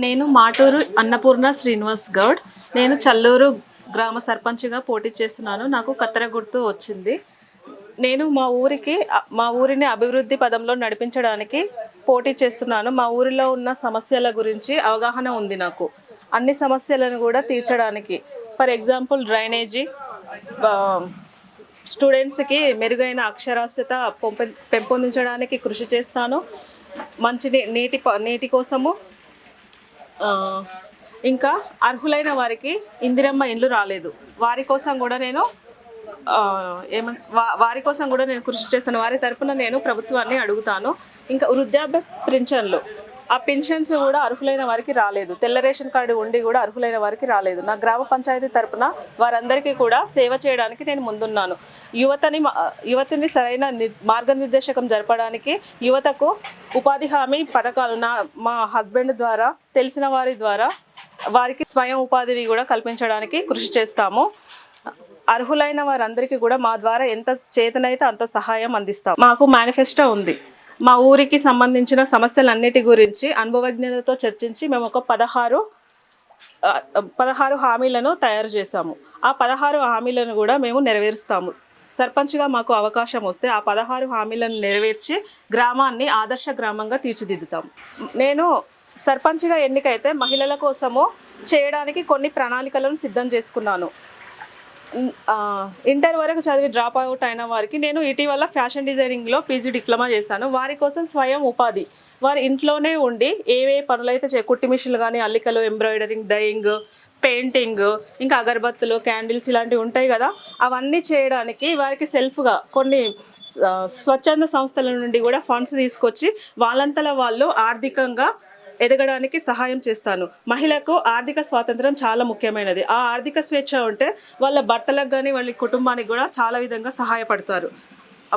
నేను మాటూరు అన్నపూర్ణ శ్రీనివాస్ గౌడ్. నేను చల్లూరు గ్రామ సర్పంచ్గా పోటీ చేస్తున్నాను. నాకు కత్తెర గుర్తు వచ్చింది. నేను మా ఊరికి మా ఊరిని అభివృద్ధి పదంలో నడిపించడానికి పోటీ చేస్తున్నాను. మా ఊరిలో ఉన్న సమస్యల గురించి అవగాహన ఉంది నాకు. అన్ని సమస్యలను కూడా తీర్చడానికి. ఫర్ ఎగ్జాంపుల్ డ్రైనేజీ స్టూడెంట్స్కి మెరుగైన అక్షరాస్యత పెంపొందించడానికి కృషి చేస్తాను. మంచి నీ- నీటి ప- నీటి కోసము ఇంకా అర్హులైన వారికి ఇందిరమ్మ ఇండ్లు రాలేదు. వారి కోసం కూడా నేను ఆ, ఏమ వా- వారి కోసం కూడా నేను కృషి చేస్తాను. వారి తరపున నేను ప్రభుత్వాన్ని అడుగుతాను. ఇంకా వృద్ధాప్య పింఛన్లు. ఆ పెన్షన్స్ కూడా అర్హులైన వారికి రాలేదు. తెల్ల రేషన్ కార్డు ఉండి కూడా అర్హులైన వారికి రాలేదు. నా గ్రామ పంచాయతీ తరపున వారందరికీ కూడా సేవ చేయడానికి నేను ముందున్నాను. యువతని యువతని యువతిని సరైన ని- మార్గనిర్దేశకం జరపడానికి యువతకు ఉపాధి హామీ పథకాలు నా మా హస్బెండ్ ద్వారా తెలిసిన వారి ద్వారా వారికి స్వయం ఉపాధిని కూడా కల్పించడానికి కృషి చేస్తాము. అర్హులైన వారందరికీ కూడా మా ద్వారా ఎంత చేతనైతే అంత సహాయం అందిస్తాం. మాకు మేనిఫెస్టో ఉంది. మా ఊరికి సంబంధించిన సమస్యలన్నిటి గురించి అనుభవజ్ఞులతో చర్చించి మేము ఒక పదహారు పదహారు హామీలను తయారు చేశాము. ఆ పదహారు హామీలను కూడా మేము నెరవేరుస్తాము. సర్పంచ్గా మాకు అవకాశం వస్తే ఆ పదహారు హామీలను నెరవేర్చి గ్రామాన్ని ఆదర్శ గ్రామంగా తీర్చిదిద్దుతాం. నేను సర్పంచ్గా ఎన్నికైతే మహిళల కోసము చేయడానికి కొన్ని ప్రణాళికలను సిద్ధం చేసుకున్నాను. ఇంటర్ వరకు చదివి డ్రాప్ అవుట్ అయిన వారికి నేను ఇటీవల ఫ్యాషన్ డిజైనింగ్లో పీజీ డిప్లొమా చేశాను. వారి కోసం స్వయం ఉపాధి. వారి ఇంట్లోనే ఉండి ఏవే పనులైతే చే కుట్టి మిషన్లు కానీ అల్లికలు ఎంబ్రాయిడరింగ్ డయింగ్ పెయింటింగ్ ఇంకా అగరబత్తులు క్యాండిల్స్ ఇలాంటివి ఉంటాయి కదా అవన్నీ చేయడానికి వారికి సెల్ఫ్గా కొన్ని స్వచ్ఛంద సంస్థల నుండి కూడా ఫండ్స్ తీసుకొచ్చి వాళ్ళంతల వాళ్ళు ఆర్థికంగా ఎదగడానికి సహాయం చేస్తాను. మహిళకు ఆర్థిక స్వాతంత్రం చాలా ముఖ్యమైనది. ఆ ఆర్థిక స్వేచ్ఛ ఉంటే వాళ్ళ భర్తలకు కానీ వాళ్ళ కుటుంబానికి కూడా చాలా విధంగా సహాయపడతారు.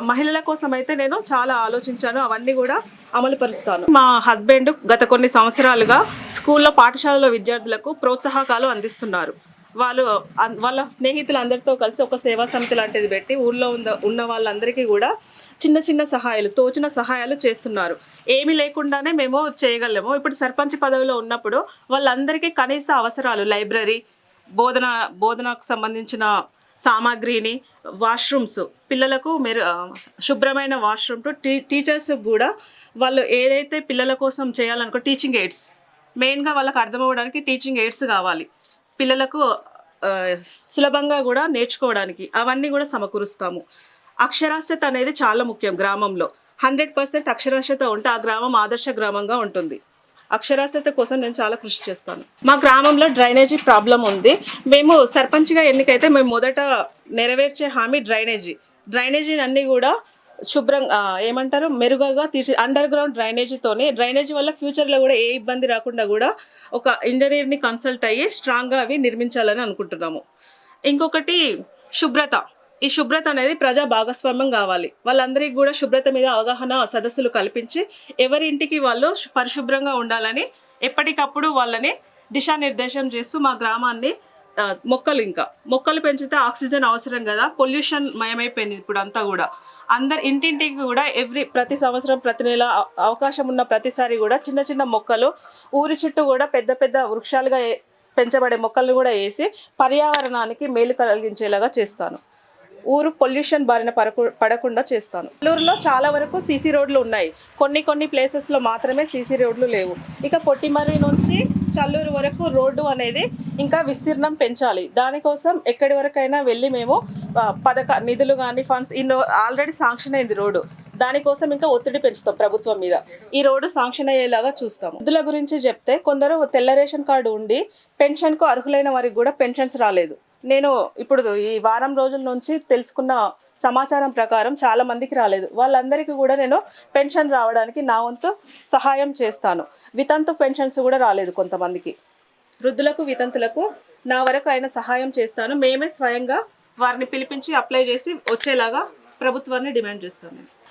మహిళల కోసం అయితే నేను చాలా ఆలోచించాను. అవన్నీ కూడా అమలు పరుస్తాను. మా హస్బెండ్ గత కొన్ని సంవత్సరాలుగా స్కూల్లో పాఠశాలలో విద్యార్థులకు ప్రోత్సాహకాలు అందిస్తున్నారు. వాళ్ళు వాళ్ళ స్నేహితులందరితో కలిసి ఒక సేవా సమితి లాంటిది పెట్టి ఊళ్ళో ఉన్న ఉన్న వాళ్ళందరికీ కూడా చిన్న చిన్న సహాయాలు తోచిన సహాయాలు చేస్తున్నారు. ఏమీ లేకుండానే మేము చేయగలము. ఇప్పుడు సర్పంచ్ పదవిలో ఉన్నప్పుడు వాళ్ళందరికీ కనీస అవసరాలు లైబ్రరీ బోధన బోధనకు సంబంధించిన సామాగ్రిని వాష్రూమ్స్ పిల్లలకు మెరు శుభ్రమైన వాష్రూమ్ టు టీ టీచర్స్ కూడా వాళ్ళు ఏదైతే పిల్లల కోసం చేయాలనుకో టీచింగ్ ఎయిడ్స్. మెయిన్గా వాళ్ళకి అర్థమవ్వడానికి టీచింగ్ ఎయిడ్స్ కావాలి. పిల్లలకు సులభంగా కూడా నేర్చుకోవడానికి అవన్నీ కూడా సమకూరుస్తాము. అక్షరాస్యత అనేది చాలా ముఖ్యం గ్రామంలో. హండ్రెడ్ పర్సెంట్ అక్షరాస్యత ఉంటే ఆ గ్రామం ఆదర్శ గ్రామంగా ఉంటుంది. అక్షరాస్యత కోసం నేను చాలా కృషి చేస్తాను. మా గ్రామంలో డ్రైనేజీ ప్రాబ్లం ఉంది. మేము సర్పంచ్గా ఎన్నికైతే మేము మొదట నెరవేర్చే హామీ డ్రైనేజీ. డ్రైనేజీ అన్నీ కూడా శుభ్రంగా ఏమంటారు? మెరుగగా తీర్చి అండర్ గ్రౌండ్ డ్రైనేజీతోనే డ్రైనేజీ వల్ల ఫ్యూచర్లో కూడా ఏ ఇబ్బంది రాకుండా కూడా ఒక ఇంజనీర్ని కన్సల్ట్ అయ్యి స్ట్రాంగ్గా అవి నిర్మించాలని అనుకుంటున్నాము. ఇంకొకటి శుభ్రత. ఈ శుభ్రత అనేది ప్రజా భాగస్వామ్యం కావాలి. వాళ్ళందరికీ కూడా శుభ్రత మీద అవగాహన సదస్సులు కల్పించి ఎవరింటికి వాళ్ళు పరిశుభ్రంగా ఉండాలని ఎప్పటికప్పుడు వాళ్ళని దిశానిర్దేశం చేస్తూ మా గ్రామాన్ని మొక్కలు ఇంకా. మొక్కలు పెంచితే ఆక్సిజన్ అవసరం కదా పొల్యూషన్ మయమైపోయింది ఇప్పుడు అంతా కూడా. అందరు ఇంటింటికి కూడా ఎవ్రీ ప్రతి సంవత్సరం ప్రతి నెల అవకాశం ఉన్న ప్రతిసారి కూడా చిన్న చిన్న మొక్కలు ఊరి చుట్టూ కూడా పెద్ద పెద్ద వృక్షాలుగా పెంచబడే మొక్కలను కూడా వేసి పర్యావరణానికి మేలు కలిగించేలాగా చేస్తాను. ఊరు పొల్యూషన్ బారిన పడకు పడకుండా చేస్తాను. నెల్లూరులో చాలా వరకు సీసీ రోడ్లు ఉన్నాయి. కొన్ని కొన్ని ప్లేసెస్లో మాత్రమే సీసీ రోడ్లు లేవు. ఇక పొట్టిమర్రి నుంచి చల్లూరు వరకు రోడ్డు అనేది ఇంకా విస్తీర్ణం పెంచాలి. దానికోసం ఎక్కడి వరకైనా వెళ్ళి మేము పథక నిధులు కానీ ఫండ్స్ ఇన్నో ఆల్రెడీ శాంక్షన్ అయింది రోడ్డు. దానికోసం ఇంకా ఒత్తిడి పెంచుతాం ప్రభుత్వం మీద. ఈ రోడ్డు శాంక్షన్ అయ్యేలాగా చూస్తాం వృద్ధుల గురించి చెప్తే కొందరు తెల్ల రేషన్ కార్డు ఉండి పెన్షన్కు అర్హులైన వారికి కూడా పెన్షన్స్ రాలేదు. నేను ఇప్పుడు ఈ వారం రోజుల నుంచి తెలుసుకున్న సమాచారం ప్రకారం చాలా మందికి రాలేదు. వాళ్ళందరికీ కూడా నేను పెన్షన్ రావడానికి నా వంతు సహాయం చేస్తాను. వితంతు పెన్షన్స్ కూడా రాలేదు కొంతమందికి. వృద్ధులకు వితంతులకు నా వరకు ఆయన సహాయం చేస్తాను. మేమే స్వయంగా వారిని పిలిపించి అప్లై చేసి వచ్చేలాగా ప్రభుత్వాన్ని డిమాండ్ చేస్తాను నేను.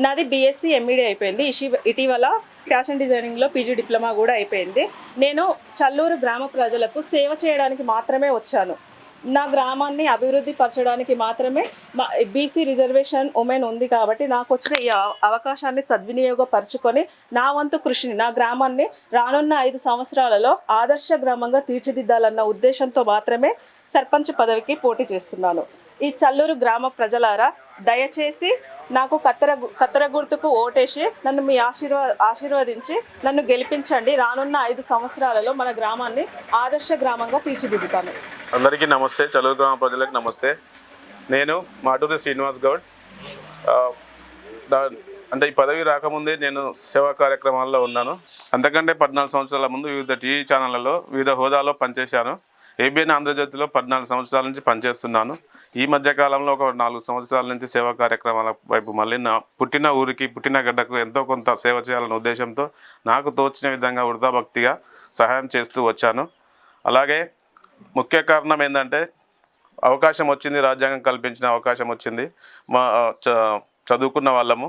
నాది బీఎస్సీ ఎంఈడి అయిపోయింది. ఇషి- ఇటీవల ఫ్యాషన్ డిజైనింగ్లో పీజీ డిప్లొమా కూడా అయిపోయింది. నేను చల్లూరు గ్రామ ప్రజలకు సేవ చేయడానికి మాత్రమే వచ్చాను. నా గ్రామాన్ని అభివృద్ధి పరచడానికి మాత్రమే మా బీసీ రిజర్వేషన్ ఉమెన్ ఉంది కాబట్టి నాకు వచ్చిన ఈ అవ- అవకాశాన్ని సద్వినియోగపరచుకొని నా వంతు కృషిని నా గ్రామాన్ని రానున్న ఐదు సంవత్సరాలలో ఆదర్శ గ్రామంగా తీర్చిదిద్దాలన్న ఉద్దేశంతో మాత్రమే సర్పంచ్ పదవికి పోటీ చేస్తున్నాను. ఈ చల్లూరు గ్రామ ప్రజలారా దయచేసి నాకు కత్తెర కత్తెర గుర్తుకు ఓటేసి నన్ను మీ ఆశీర్వా ఆశీర్వదించి నన్ను గెలిపించండి. రానున్న ఐదు సంవత్సరాలలో మన గ్రామాన్ని ఆదర్శ గ్రామంగా తీర్చిదిద్దుతాను. అందరికీ నమస్తే చలువు గ్రామ ప్రజలకు నమస్తే. నేను మాటూరి శ్రీనివాస్ గౌడ్. అంటే ఈ పదవి రాకముందే నేను సేవా కార్యక్రమాల్లో ఉన్నాను. అంతకంటే పద్నాలుగు సంవత్సరాల ముందు వివిధ టీవీ ఛానళ్ళలో వివిధ హోదాలో పనిచేశాను. ఏబిఎన్ ఆంధ్రజ్యోతిలో పద్నాలుగు సంవత్సరాల నుంచి పనిచేస్తున్నాను. ఈ మధ్య కాలంలో ఒక నాలుగు సంవత్సరాల నుంచి సేవా కార్యక్రమాల వైపు మళ్ళీ నా పుట్టిన ఊరికి పుట్టిన గడ్డకు ఎంతో కొంత సేవ చేయాలనే ఉద్దేశంతో నాకు తోచిన విధంగా వృధాభక్తిగా సహాయం చేస్తూ వచ్చాను. అలాగే ముఖ్య కారణం ఏంటంటే అవకాశం వచ్చింది రాజ్యాంగం కల్పించిన అవకాశం వచ్చింది. మా చ చదువుకున్న వాళ్ళము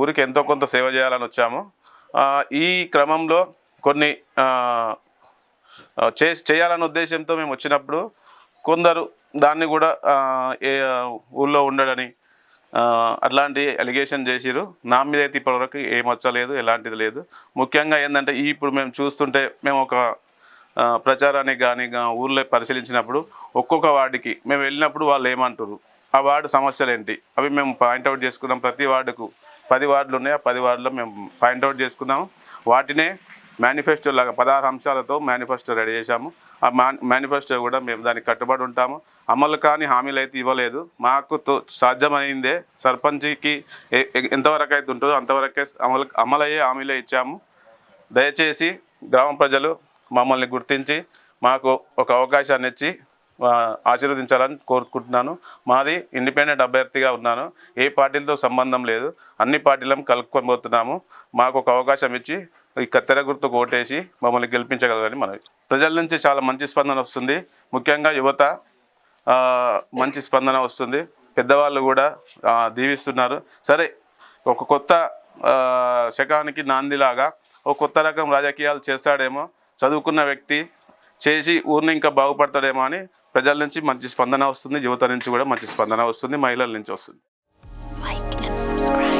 ఊరికి ఎంతో కొంత సేవ చేయాలని వచ్చాము. ఈ క్రమంలో కొన్ని చే చేయాలనే ఉద్దేశంతో మేము వచ్చినప్పుడు కొందరు దాన్ని కూడా ఏ ఊళ్ళో ఉండడని అట్లాంటి అలిగేషన్ చేసిరు నా మీద అయితే ఇప్పటివరకు ఏం వచ్చలేదు ఎలాంటిది లేదు. ముఖ్యంగా ఏంటంటే ఇప్పుడు మేము చూస్తుంటే మేము ఒక ప్రచారానికి కానీ ఊర్లో పరిశీలించినప్పుడు ఒక్కొక్క వార్డుకి మేము వెళ్ళినప్పుడు వాళ్ళు ఏమంటారు ఆ వార్డు సమస్యలు ఏంటి అవి మేము పాయింట్అవుట్ చేసుకున్నాం. ప్రతి వార్డుకు పది వార్డులు ఉన్నాయి. ఆ పది వార్డులో మేము పాయింట్అవుట్ చేసుకున్నాము. వాటినే మేనిఫెస్టో లాగా పదహారు అంశాలతో మేనిఫెస్టో రెడీ చేశాము. ఆ మేనిఫెస్టో కూడా మేము దానికి కట్టుబడి ఉంటాము. అమలు కాని హామీలు అయితే ఇవ్వలేదు. మాకు తో సాధ్యమైందే సర్పంచ్కి ఎంతవరకు అయితే ఉంటుందో అంతవరకే అమలు అమలయ్యే హామీలే ఇచ్చాము. దయచేసి గ్రామ ప్రజలు మమ్మల్ని గుర్తించి మాకు ఒక అవకాశాన్ని ఇచ్చి ఆశీర్వదించాలని కోరుకుంటున్నాను. మాది ఇండిపెండెంట్ అభ్యర్థిగా ఉన్నాను. ఏ పార్టీలతో సంబంధం లేదు. అన్ని పార్టీలను కలుపుకోబోతున్నాము. మాకు ఒక అవకాశం ఇచ్చి ఈ కత్తెర గుర్తుకు ఓటేసి మమ్మల్ని గెలిపించగలరని మనవి. ప్రజల నుంచి చాలా మంచి స్పందన వస్తుంది. ముఖ్యంగా యువత మంచి స్పందన వస్తుంది. పెద్దవాళ్ళు కూడా దీవిస్తున్నారు. సరే ఒక కొత్త శకానికి నాందిలాగా ఒక కొత్త రకం రాజకీయాలు చేస్తాడేమో చదువుకున్న వ్యక్తి చేసి ఊరిని ఇంకా బాగుపడతాడేమో అని ప్రజల నుంచి మంచి స్పందన వస్తుంది యువత నుంచి కూడా మంచి స్పందన వస్తుంది మహిళల నుంచి వస్తుంది like.